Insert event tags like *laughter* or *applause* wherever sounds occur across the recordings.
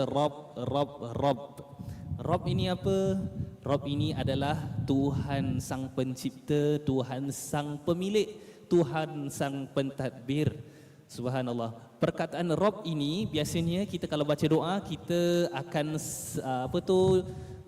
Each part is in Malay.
Rob, Rob, Rob. Rob ini apa? Rob ini adalah Tuhan Sang Pencipta, Tuhan Sang Pemilik, Tuhan Sang Pentadbir. Subhanallah. Perkataan Rob ini biasanya kita kalau baca doa kita akan apa tu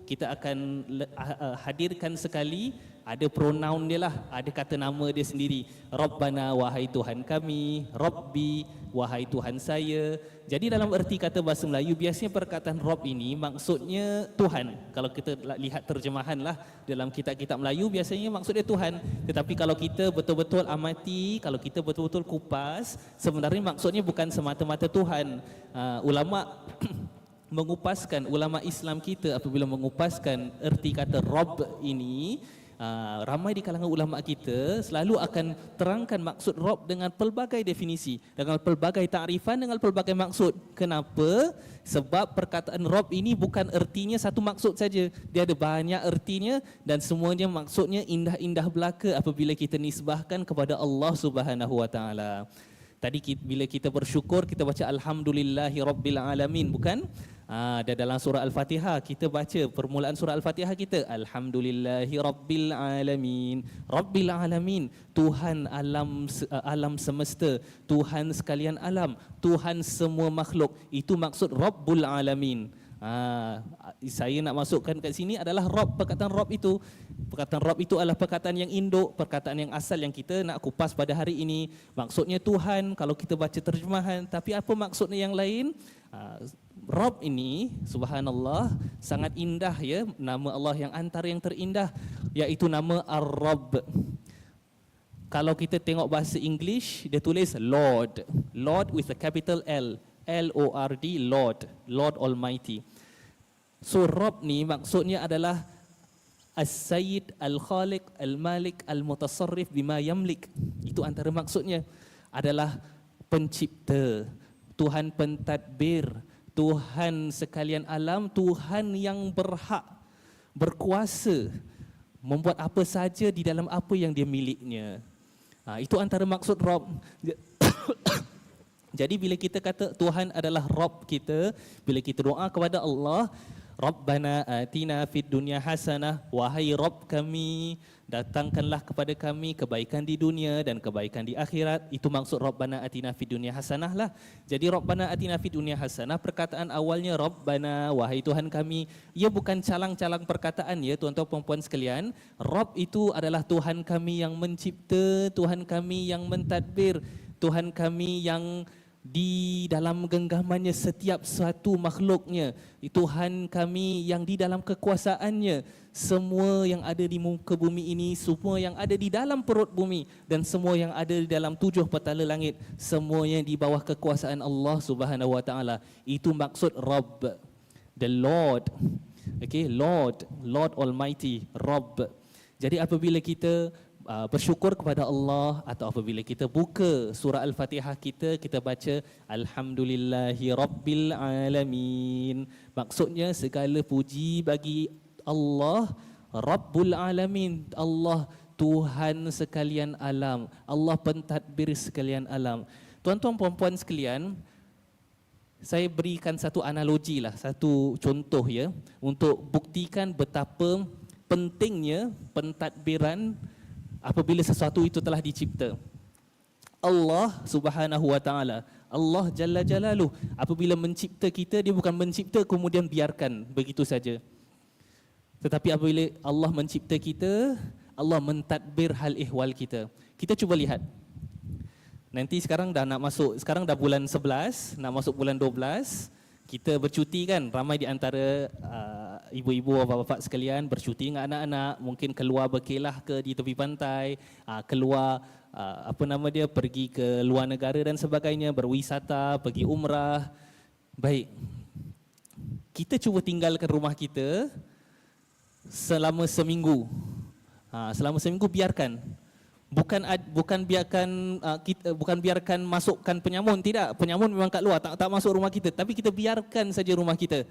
kita akan uh, hadirkan sekali ada pronoun dia lah, ada kata nama dia sendiri. Rabbana wahai Tuhan kami, Rabbi wahai Tuhan saya. Jadi dalam erti kata bahasa Melayu biasanya perkataan Rabb ini maksudnya Tuhan. Kalau kita lihat terjemahan lah dalam kitab-kitab Melayu biasanya maksudnya Tuhan. Tetapi kalau kita betul-betul amati, kalau kita betul-betul kupas, sebenarnya maksudnya bukan semata-mata Tuhan. Uh, ulama *clears throat* mengupaskan ulama Islam kita apabila mengupaskan erti kata Rabb ini Uh, ramai di kalangan ulama kita selalu akan terangkan maksud Rob dengan pelbagai definisi, dengan pelbagai takrifan, dengan pelbagai maksud. Kenapa? Sebab perkataan Rob ini bukan ertinya satu maksud saja. Dia ada banyak ertinya dan semuanya maksudnya indah-indah belaka apabila kita nisbahkan kepada Allah Subhanahu Wa Taala. Tadi bila kita bersyukur kita baca alhamdulillahi rabbil alamin bukan? Ha, dan dalam surah Al-Fatihah kita baca permulaan surah Al-Fatihah kita Alhamdulillahi Rabbil Alamin Rabbil Alamin Tuhan alam alam semesta Tuhan sekalian alam Tuhan semua makhluk Itu maksud Rabbul Alamin Ha, saya nak masukkan kat sini adalah Rob, perkataan Rob itu. Perkataan Rob itu adalah perkataan yang induk, perkataan yang asal yang kita nak kupas pada hari ini. Maksudnya Tuhan kalau kita baca terjemahan, tapi apa maksudnya yang lain? Ha, Rob ini, subhanallah, sangat indah ya, nama Allah yang antara yang terindah, iaitu nama Ar-Rob. Kalau kita tengok bahasa English, dia tulis Lord. Lord with a capital L. L-O-R-D, Lord. Lord Almighty. So Rob ni maksudnya adalah As-Sayyid Al-Khaliq Al-Malik Al-Mutasarrif bima yamlik. Itu antara maksudnya adalah pencipta, Tuhan pentadbir, Tuhan sekalian alam, Tuhan yang berhak berkuasa membuat apa saja di dalam apa yang dia miliknya. Ha, itu antara maksud Rob. *coughs* Jadi bila kita kata Tuhan adalah Rob kita, bila kita doa kepada Allah, Rabbana atina fid dunya hasanah wahai Rabb kami. Datangkanlah kepada kami kebaikan di dunia dan kebaikan di akhirat. Itu maksud Rabbana atina fid dunya hasanah lah. Jadi Rabbana atina fid dunya hasanah perkataan awalnya Rabbana wahai Tuhan kami. Ia bukan calang-calang perkataan ya tuan-tuan puan-puan sekalian. Rabb itu adalah Tuhan kami yang mencipta Tuhan kami yang mentadbir Tuhan kami yang di dalam genggamannya setiap satu makhluknya Tuhan kami yang di dalam kekuasaannya. Semua yang ada di muka bumi ini semua yang ada di dalam perut bumi dan semua yang ada di dalam tujuh petala langit semuanya di bawah kekuasaan Allah Subhanahu wa taala. Itu maksud Rabb the Lord. Okay Lord Lord Almighty Rabb. Jadi apabila kita uh, bersyukur kepada Allah atau apabila kita buka surah Al-Fatihah kita kita baca alhamdulillahi rabbil alamin. Maksudnya segala puji bagi Allah Rabbul alamin. Allah Tuhan sekalian alam. Allah pentadbir sekalian alam. Tuan-tuan puan-puan sekalian saya berikan satu analogi lah satu contoh ya untuk buktikan betapa pentingnya pentadbiran apabila sesuatu itu telah dicipta. Allah Subhanahu wa taala, Allah Jalla Jalaluh, apabila mencipta kita dia bukan mencipta kemudian biarkan begitu saja. Tetapi apabila Allah mencipta kita, Allah mentadbir hal ihwal kita. Kita cuba lihat. Nanti sekarang dah nak masuk, sekarang dah bulan 11, nak masuk bulan 12 kita bercuti kan ramai di antara uh, ibu-ibu bapa-bapa sekalian bercuti dengan anak-anak mungkin keluar berkelah ke di tepi pantai uh, keluar uh, apa nama dia pergi ke luar negara dan sebagainya berwisata pergi umrah. Baik. Kita cuba tinggalkan rumah kita selama seminggu. Uh, selama seminggu biarkan. Bukan bukan biarkan kita bukan biarkan masukkan penyamun. Tidak penyamun memang kat luar tak tak masuk rumah kita. Tapi kita biarkan saja rumah kita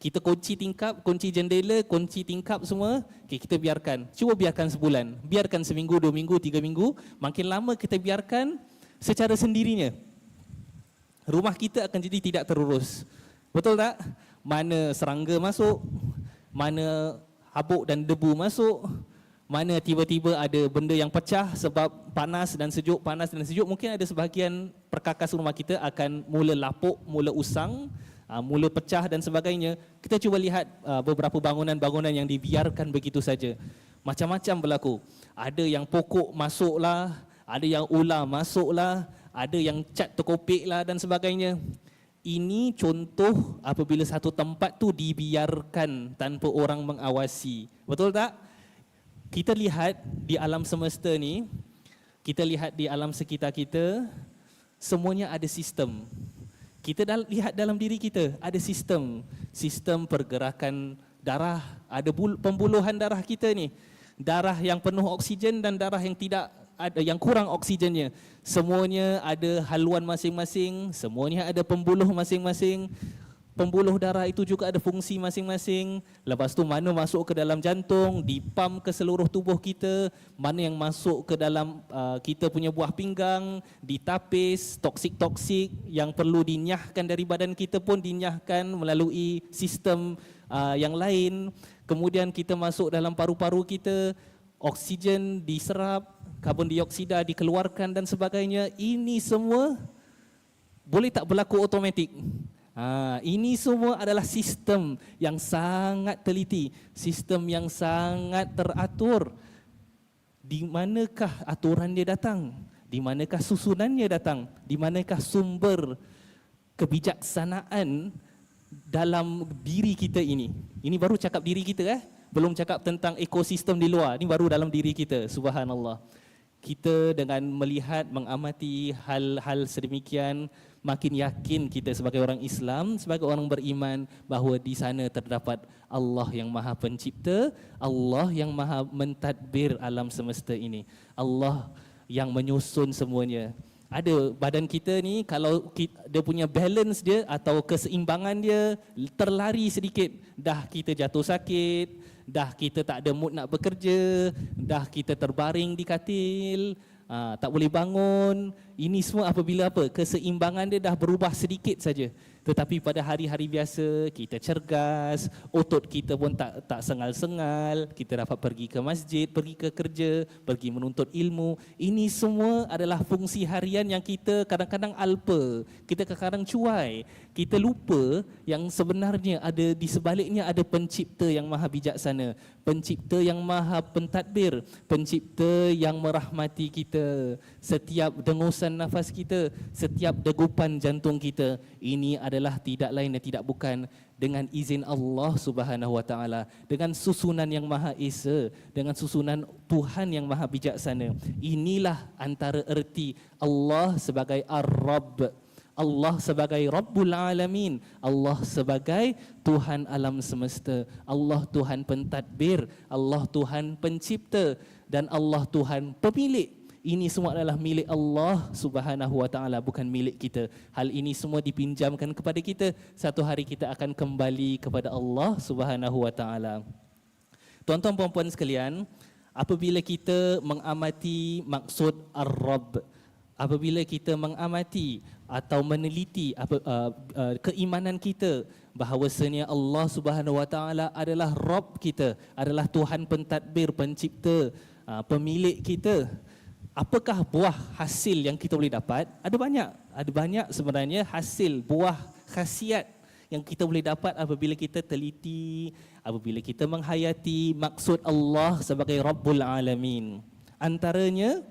kita kunci tingkap kunci jendela kunci tingkap semua okay, kita biarkan. Cuba biarkan sebulan. Biarkan seminggu dua minggu tiga minggu. Makin lama kita biarkan secara sendirinya rumah kita akan jadi tidak terurus. Betul tak? Mana serangga masuk, mana habuk dan debu masuk, mana tiba-tiba ada benda yang pecah sebab panas dan sejuk, panas dan sejuk, mungkin ada sebahagian perkakas rumah kita akan mula lapuk, mula usang, ah, mula pecah dan sebagainya. Kita cuba lihat ah, beberapa bangunan-bangunan yang dibiarkan begitu saja. Macam-macam berlaku. Ada yang pokok masuklah, ada yang ular masuklah, ada yang cat terkopik lah dan sebagainya. Ini contoh apabila satu tempat tu dibiarkan tanpa orang mengawasi. Betul tak? Kita lihat di alam semesta ni, kita lihat di alam sekitar kita, semuanya ada sistem. Kita dal- lihat dalam diri kita, ada sistem. Sistem pergerakan darah, ada bul- pembuluhan darah kita ni. Darah yang penuh oksigen dan darah yang tidak ada yang kurang oksigennya. Semuanya ada haluan masing-masing, semuanya ada pembuluh masing-masing. Pembuluh darah itu juga ada fungsi masing-masing. Lepas tu mana masuk ke dalam jantung, dipam ke seluruh tubuh kita, mana yang masuk ke dalam uh, kita punya buah pinggang, ditapis, toksik-toksik yang perlu dinyahkan dari badan kita pun dinyahkan melalui sistem uh, yang lain. Kemudian kita masuk dalam paru-paru kita, oksigen diserap, karbon dioksida dikeluarkan dan sebagainya. Ini semua boleh tak berlaku automatik? Ha, ini semua adalah sistem yang sangat teliti, sistem yang sangat teratur. Di manakah aturan dia datang? Di manakah susunannya datang? Di manakah sumber kebijaksanaan dalam diri kita ini? Ini baru cakap diri kita eh? Belum cakap tentang ekosistem di luar. Ini baru dalam diri kita. Subhanallah. Kita dengan melihat, mengamati hal-hal sedemikian, makin yakin kita sebagai orang Islam, sebagai orang beriman bahawa di sana terdapat Allah yang Maha Pencipta, Allah yang Maha mentadbir alam semesta ini. Allah yang menyusun semuanya. Ada badan kita ni kalau dia punya balance dia atau keseimbangan dia terlari sedikit, dah kita jatuh sakit, dah kita tak ada mood nak bekerja, dah kita terbaring di katil, ha, tak boleh bangun. Ini semua apabila apa? Keseimbangan dia dah berubah sedikit saja. Tetapi pada hari-hari biasa kita cergas, otot kita pun tak tak sengal-sengal, kita dapat pergi ke masjid, pergi ke kerja, pergi menuntut ilmu. Ini semua adalah fungsi harian yang kita kadang-kadang alpa, kita kadang-kadang cuai. Kita lupa yang sebenarnya ada di sebaliknya ada pencipta yang maha bijaksana, pencipta yang maha pentadbir, pencipta yang merahmati kita. Setiap dengusan nafas kita, setiap degupan jantung kita, ini adalah tidak lain dan tidak bukan dengan izin Allah Subhanahu wa taala, dengan susunan yang maha esa, dengan susunan Tuhan yang maha bijaksana. Inilah antara erti Allah sebagai Ar-Rabb. Allah sebagai Rabbul Alamin Allah sebagai Tuhan alam semesta Allah Tuhan pentadbir Allah Tuhan pencipta Dan Allah Tuhan pemilik ini semua adalah milik Allah Subhanahu wa taala bukan milik kita. Hal ini semua dipinjamkan kepada kita. Satu hari kita akan kembali kepada Allah Subhanahu wa taala. Tuan-tuan puan-puan sekalian, apabila kita mengamati maksud Ar-Rabb, apabila kita mengamati atau meneliti apa, uh, uh, keimanan kita bahawasanya Allah Subhanahu Wa Taala adalah Rabb kita, adalah Tuhan pentadbir, pencipta, uh, pemilik kita. Apakah buah hasil yang kita boleh dapat? Ada banyak. Ada banyak sebenarnya hasil buah khasiat yang kita boleh dapat apabila kita teliti, apabila kita menghayati maksud Allah sebagai Rabbul Alamin. Antaranya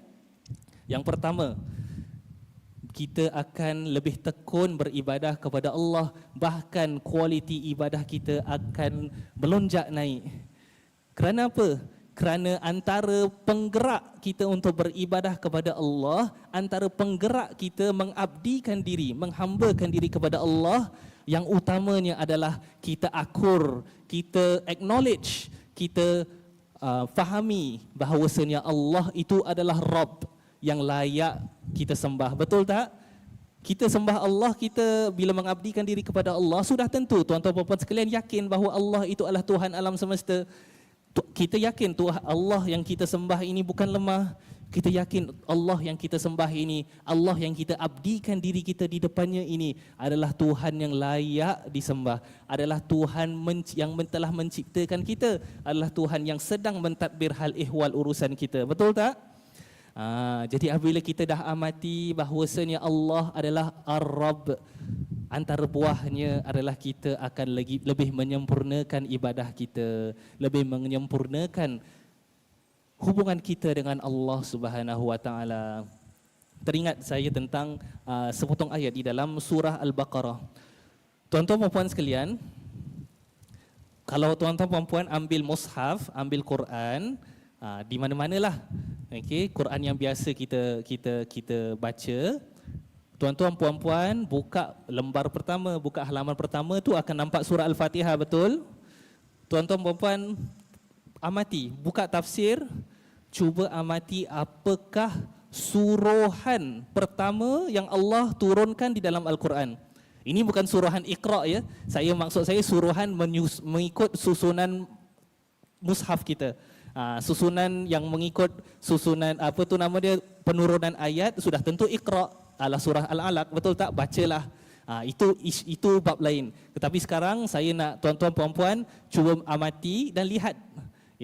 yang pertama, kita akan lebih tekun beribadah kepada Allah. Bahkan kualiti ibadah kita akan melonjak naik. Kerana apa? Kerana antara penggerak kita untuk beribadah kepada Allah antara penggerak kita mengabdikan diri menghambakan diri kepada Allah yang utamanya adalah kita akur kita acknowledge kita uh, fahami bahawasanya Allah itu adalah Rabb yang layak kita sembah. Betul tak? Kita sembah Allah, kita bila mengabdikan diri kepada Allah, sudah tentu tuan-tuan puan-puan sekalian yakin bahawa Allah itu adalah Tuhan alam semesta. Kita yakin Tuhan Allah yang kita sembah ini bukan lemah. Kita yakin Allah yang kita sembah ini, Allah yang kita abdikan diri kita di depannya ini adalah Tuhan yang layak disembah. Adalah Tuhan yang telah menciptakan kita. Adalah Tuhan yang sedang mentadbir hal ihwal urusan kita. Betul tak? Ha, jadi apabila kita dah amati bahawasanya Allah adalah Ar-Rabb antara buahnya adalah kita akan lagi lebih menyempurnakan ibadah kita, lebih menyempurnakan hubungan kita dengan Allah Subhanahu Wa Taala. Teringat saya tentang uh, sepotong ayat di dalam surah Al-Baqarah. Tuan-tuan dan puan sekalian, kalau tuan-tuan dan puan ambil mushaf, ambil Quran, uh, di mana-manalah. Okey, Quran yang biasa kita kita kita baca, Tuan-tuan puan-puan buka lembar pertama, buka halaman pertama tu akan nampak surah Al-Fatihah betul? Tuan-tuan puan-puan amati, buka tafsir, cuba amati apakah suruhan pertama yang Allah turunkan di dalam Al-Quran. Ini bukan suruhan Iqra ya. Saya maksud saya suruhan mengikut susunan mushaf kita. Ha, susunan yang mengikut susunan apa tu nama dia penurunan ayat sudah tentu Iqra ala surah Al-Alaq betul tak bacalah. Ha, itu itu bab lain. Tetapi sekarang saya nak tuan-tuan puan-puan cuba amati dan lihat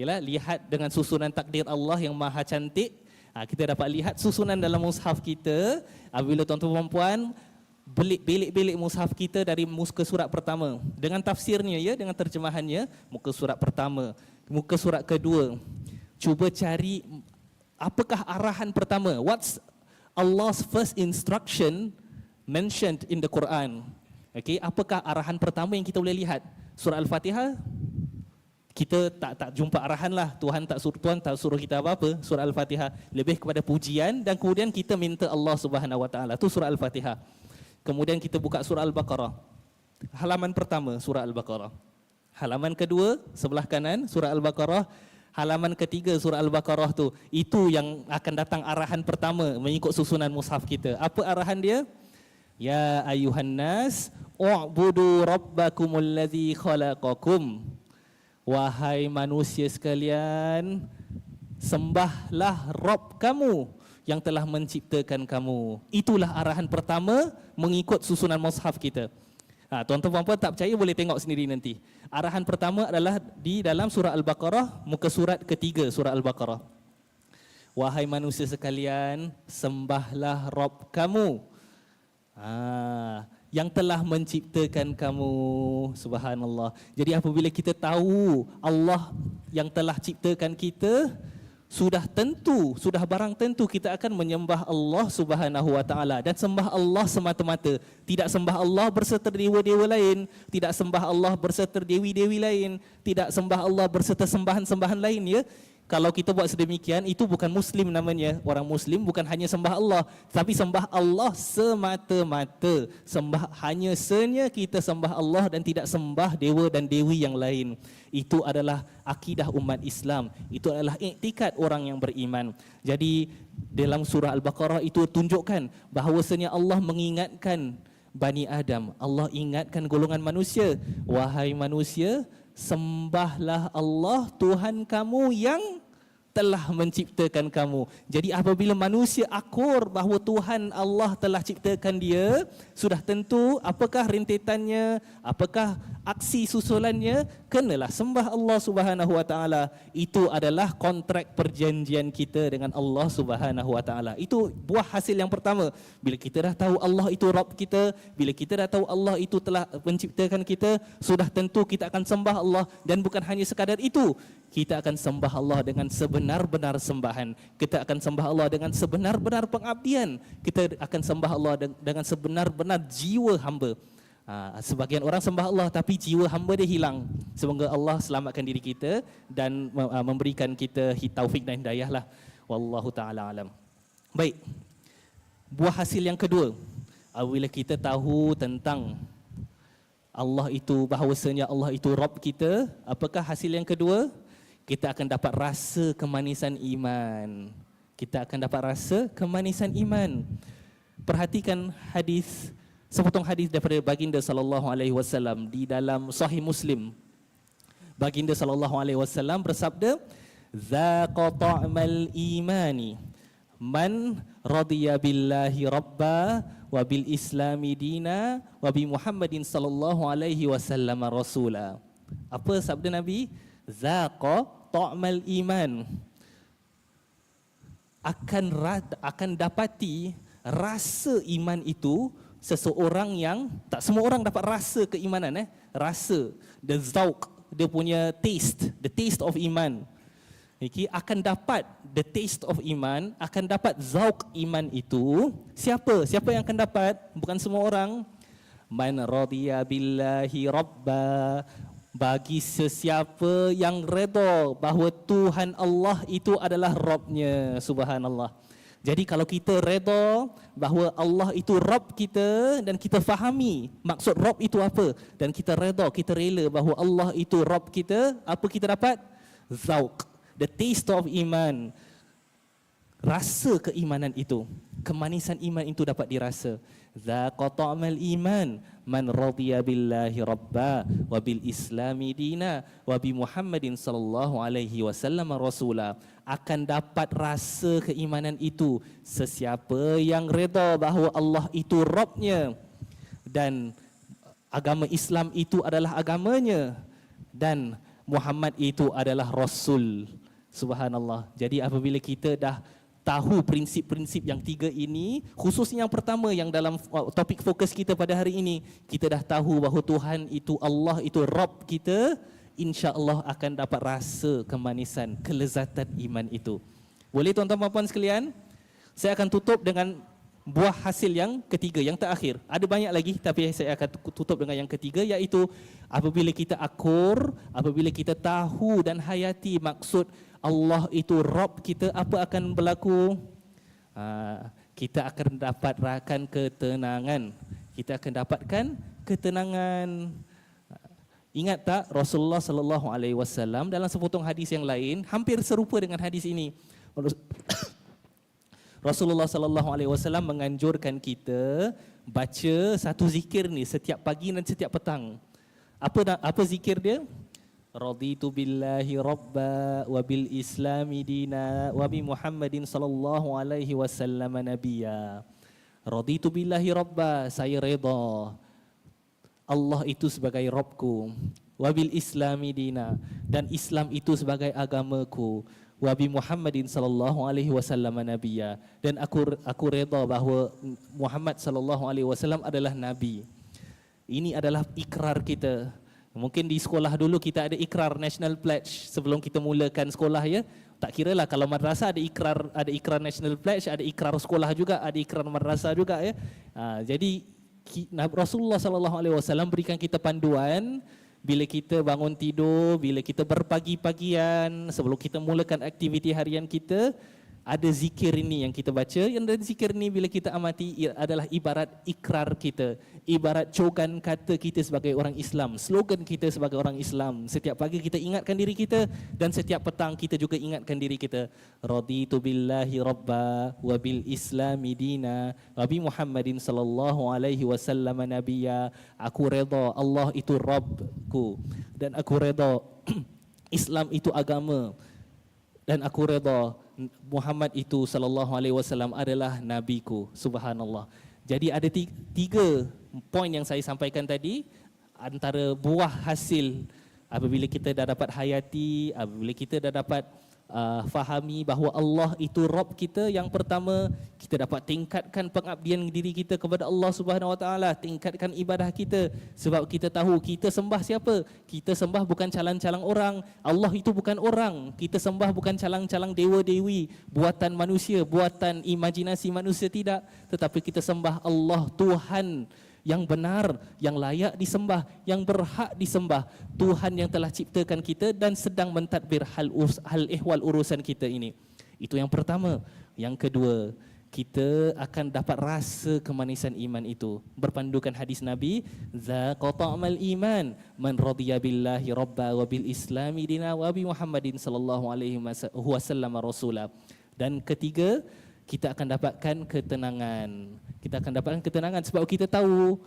ialah lihat dengan susunan takdir Allah yang maha cantik. Ha, kita dapat lihat susunan dalam mushaf kita apabila tuan-tuan puan belik belik-belik mushaf kita dari muka surat pertama dengan tafsirnya ya dengan terjemahannya muka surat pertama, muka surat kedua. Cuba cari apakah arahan pertama? What's Allah's first instruction mentioned in the Quran? Okay, apakah arahan pertama yang kita boleh lihat? Surah Al-Fatihah kita tak tak jumpa arahan lah Tuhan tak suruh Tuhan tak suruh kita apa-apa surah al-Fatihah lebih kepada pujian dan kemudian kita minta Allah Subhanahu wa taala tu surah al-Fatihah kemudian kita buka surah al-Baqarah. Halaman pertama surah al-Baqarah. Halaman kedua sebelah kanan surah al-Baqarah. Halaman ketiga surah al-Baqarah tu itu yang akan datang arahan pertama mengikut susunan mushaf kita. Apa arahan dia? Ya ayuhan nas u'budu rabbakumul ladzi khalaqakum. Wahai manusia sekalian, sembahlah Rob kamu yang telah menciptakan kamu. Itulah arahan pertama mengikut susunan mushaf kita. Ha, tuan-tuan puan tak percaya boleh tengok sendiri nanti. Arahan pertama adalah di dalam surah Al-Baqarah, muka surat ketiga surah Al-Baqarah. Wahai manusia sekalian, sembahlah Rob kamu. Ha, yang telah menciptakan kamu subhanallah jadi apabila kita tahu Allah yang telah ciptakan kita sudah tentu sudah barang tentu kita akan menyembah Allah Subhanahu wa taala dan sembah Allah semata-mata. Tidak sembah Allah berserta dewa-dewa lain tidak sembah Allah berserta dewi-dewi lain tidak sembah Allah berserta sembahan-sembahan lain ya kalau kita buat sedemikian itu bukan muslim namanya. Orang muslim bukan hanya sembah Allah. Tapi sembah Allah semata-mata. Sembah hanya senya kita sembah Allah dan tidak sembah dewa dan dewi yang lain. Itu adalah akidah umat Islam. Itu adalah iktikad orang yang beriman. Jadi dalam surah al-baqarah itu tunjukkan bahawasanya Allah mengingatkan Bani Adam. Allah ingatkan golongan manusia. Wahai manusia sembahlah Allah Tuhan kamu yang telah menciptakan kamu. Jadi apabila manusia akur bahawa Tuhan Allah telah ciptakan dia, sudah tentu apakah rentetannya, apakah aksi susulannya, kenalah sembah Allah Subhanahu wa taala. Itu adalah kontrak perjanjian kita dengan Allah Subhanahu wa taala. Itu buah hasil yang pertama. Bila kita dah tahu Allah itu Rabb kita, bila kita dah tahu Allah itu telah menciptakan kita, sudah tentu kita akan sembah Allah dan bukan hanya sekadar itu, kita akan sembah Allah dengan sebenar-benar sembahan. Kita akan sembah Allah dengan sebenar-benar pengabdian. Kita akan sembah Allah dengan sebenar-benar jiwa hamba. Ha, sebagian orang sembah Allah tapi jiwa hamba dia hilang. Semoga Allah selamatkan diri kita dan uh, memberikan kita taufik dan hidayah lah. Wallahu ta'ala alam. Baik. Buah hasil yang kedua. Apabila kita tahu tentang Allah itu bahawasanya Allah itu Rabb kita, apakah hasil yang kedua? kita akan dapat rasa kemanisan iman. Kita akan dapat rasa kemanisan iman. Perhatikan hadis sepotong hadis daripada baginda sallallahu alaihi wasallam di dalam sahih Muslim. Baginda sallallahu alaihi wasallam bersabda, "Zaqa ta'mal imani Man radiya billahi rabba wa bil islami dina wa bi Muhammadin sallallahu alaihi wasallam rasula. Apa sabda Nabi? Zaqa ta'mal iman. Akan akan dapati rasa iman itu seseorang yang tak semua orang dapat rasa keimanan eh rasa the zauq dia punya taste the taste of iman Okay, akan dapat the taste of iman, akan dapat zauk iman itu. Siapa? Siapa yang akan dapat? Bukan semua orang. Man radiya billahi rabba. Bagi sesiapa yang redha bahawa Tuhan Allah itu adalah Rabbnya. Subhanallah. Jadi kalau kita redha bahawa Allah itu Rabb kita dan kita fahami maksud Rabb itu apa dan kita redha, kita rela bahawa Allah itu Rabb kita, apa kita dapat? Zauk the taste of iman rasa keimanan itu kemanisan iman itu dapat dirasa zaqa ta'mal iman man radiya billahi rabba wa bil islami dina wa bi muhammadin sallallahu alaihi wasallam rasula akan dapat rasa keimanan itu sesiapa yang redha bahawa Allah itu Rabbnya dan agama Islam itu adalah agamanya dan Muhammad itu adalah Rasul. Subhanallah. Jadi apabila kita dah tahu prinsip-prinsip yang tiga ini, khususnya yang pertama yang dalam uh, topik fokus kita pada hari ini, kita dah tahu bahawa Tuhan itu Allah itu Rabb kita, insya-Allah akan dapat rasa kemanisan, kelezatan iman itu. Boleh tuan-tuan puan-puan sekalian? Saya akan tutup dengan buah hasil yang ketiga, yang terakhir. Ada banyak lagi tapi saya akan tutup dengan yang ketiga iaitu apabila kita akur, apabila kita tahu dan hayati maksud Allah itu Rob kita, apa akan berlaku? Ha, kita akan dapatkan ketenangan. Kita akan dapatkan ketenangan. Ingat tak Rasulullah sallallahu alaihi wasallam dalam sepotong hadis yang lain hampir serupa dengan hadis ini. Rasulullah sallallahu alaihi wasallam menganjurkan kita baca satu zikir ni setiap pagi dan setiap petang. Apa apa zikir dia? raditu billahi rabba wa bil islami dina wa bi muhammadin sallallahu alaihi wasallam nabiyya raditu billahi rabba saya redha Allah itu sebagai Rabbku wa bil islami dina dan Islam itu sebagai agamaku wa bi Muhammadin sallallahu alaihi wasallam nabiyya dan aku aku redha bahawa Muhammad sallallahu alaihi wasallam adalah nabi ini adalah ikrar kita Mungkin di sekolah dulu kita ada ikrar national pledge sebelum kita mulakan sekolah ya. Tak kira lah kalau madrasah ada ikrar ada ikrar national pledge, ada ikrar sekolah juga, ada ikrar madrasah juga ya. Ha, jadi Rasulullah sallallahu alaihi wasallam berikan kita panduan bila kita bangun tidur, bila kita berpagi-pagian, sebelum kita mulakan aktiviti harian kita, ada zikir ini yang kita baca. Yang dan zikir ini bila kita amati adalah ibarat ikrar kita. Ibarat cokan kata kita sebagai orang Islam. Slogan kita sebagai orang Islam. Setiap pagi kita ingatkan diri kita dan setiap petang kita juga ingatkan diri kita. Raditu billahi rabba wa bil islami dina. Wa bi muhammadin sallallahu alaihi wasallam nabiyya. Aku redha Allah itu rabbku. Dan aku redha *clears throat* Islam itu agama. Dan aku redha Muhammad itu sallallahu alaihi wasallam adalah nabiku subhanallah. Jadi ada tiga poin yang saya sampaikan tadi antara buah hasil apabila kita dah dapat hayati apabila kita dah dapat uh, fahami bahawa Allah itu Rob kita yang pertama. Kita dapat tingkatkan pengabdian diri kita kepada Allah Subhanahu Wa Taala tingkatkan ibadah kita. Sebab kita tahu kita sembah siapa? Kita sembah bukan calang-calang orang. Allah itu bukan orang. Kita sembah bukan calang-calang dewa-dewi. Buatan manusia buatan imajinasi manusia tidak. Tetapi kita sembah Allah Tuhan yang benar, yang layak disembah, yang berhak disembah. Tuhan yang telah ciptakan kita dan sedang mentadbir hal, hal ihwal urusan kita ini. Itu yang pertama. Yang kedua, kita akan dapat rasa kemanisan iman itu. Berpandukan hadis Nabi, Zaqata'amal iman, man radiya billahi rabba wa bil islami dina wa bi Muhammadin sallallahu alaihi wasallam rasulah. Dan ketiga, kita akan dapatkan ketenangan. Kita akan dapatkan ketenangan sebab kita tahu.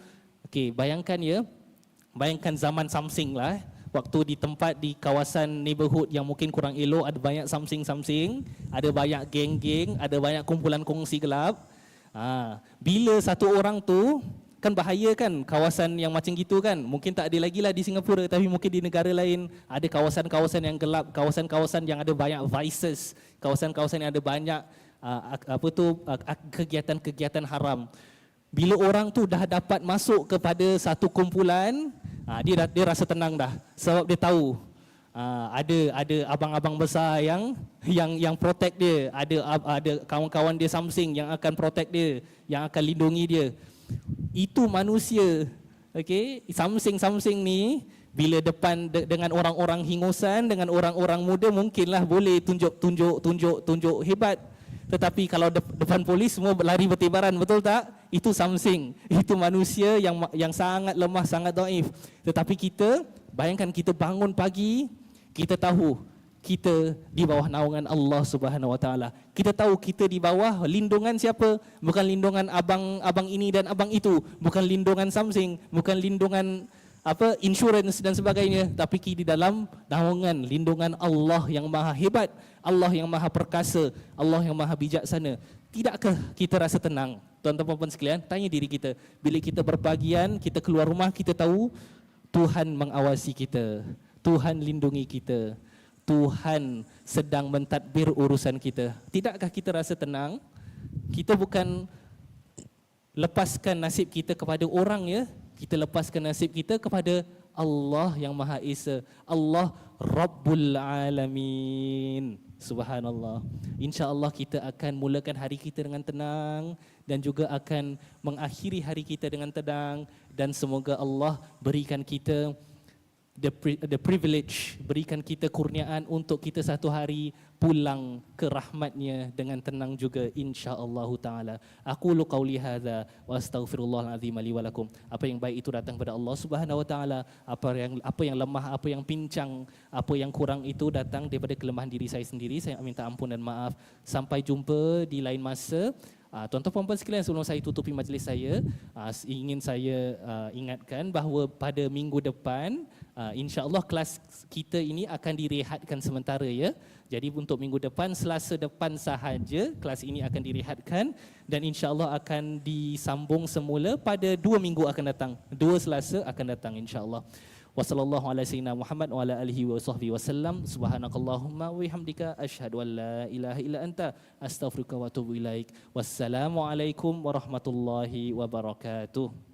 Okey, bayangkan ya. Bayangkan zaman Samsung lah. Eh. waktu di tempat di kawasan neighborhood yang mungkin kurang elok ada banyak something-something, ada banyak geng-geng, ada banyak kumpulan kongsi gelap. Ha, bila satu orang tu kan bahaya kan kawasan yang macam gitu kan mungkin tak ada lagi lah di Singapura tapi mungkin di negara lain ada kawasan-kawasan yang gelap kawasan-kawasan yang ada banyak vices kawasan-kawasan yang ada banyak apa tu kegiatan-kegiatan haram bila orang tu dah dapat masuk kepada satu kumpulan uh, dia dia rasa tenang dah sebab dia tahu Uh, ada ada abang-abang besar yang yang yang protect dia ada ada kawan-kawan dia something yang akan protect dia yang akan lindungi dia itu manusia. Okey, samsing-samsing ni bila depan de- dengan orang-orang hingusan, dengan orang-orang muda mungkinlah boleh tunjuk-tunjuk tunjuk-tunjuk hebat. Tetapi kalau de- depan polis semua berlari bertibaran, betul tak? Itu samsing. Itu manusia yang yang sangat lemah, sangat doif. Tetapi kita, bayangkan kita bangun pagi, kita tahu kita di bawah naungan Allah Subhanahu Wa Taala. Kita tahu kita di bawah lindungan siapa? Bukan lindungan abang abang ini dan abang itu, bukan lindungan something, bukan lindungan apa insurance dan sebagainya, tapi kita di dalam naungan lindungan Allah yang maha hebat, Allah yang maha perkasa, Allah yang maha bijaksana. Tidakkah kita rasa tenang? Tuan-tuan puan sekalian, tanya diri kita. Bila kita berpagian, kita keluar rumah, kita tahu Tuhan mengawasi kita. Tuhan lindungi kita. Tuhan sedang mentadbir urusan kita. Tidakkah kita rasa tenang? Kita bukan lepaskan nasib kita kepada orang ya. Kita lepaskan nasib kita kepada Allah yang Maha Esa. Allah Rabbul Alamin. Subhanallah. Insya-Allah kita akan mulakan hari kita dengan tenang dan juga akan mengakhiri hari kita dengan tenang dan semoga Allah berikan kita the, the privilege berikan kita kurniaan untuk kita satu hari pulang ke rahmatnya dengan tenang juga insyaallah taala. Aku lu qauli hadza wa astaghfirullah azim li wa lakum. Apa yang baik itu datang pada Allah Subhanahu wa taala. Apa yang apa yang lemah apa yang pincang apa yang kurang itu datang daripada kelemahan diri saya sendiri. Saya minta ampun dan maaf. Sampai jumpa di lain masa. Uh, tuan-tuan puan sekalian sebelum saya tutupi majlis saya uh, ingin saya uh, ingatkan bahawa pada minggu depan uh, insya-Allah kelas kita ini akan direhatkan sementara ya. Jadi untuk minggu depan Selasa depan sahaja kelas ini akan direhatkan dan insya-Allah akan disambung semula pada dua minggu akan datang. Dua Selasa akan datang insya-Allah. Wassallallahu ala sayyidina Muhammad wa ala alihi wa sahbihi. Subhanakallahumma wa bihamdika an la ilaha illa anta astaghfiruka wa atubu ilaik. Wassalamualaikum warahmatullahi wabarakatuh.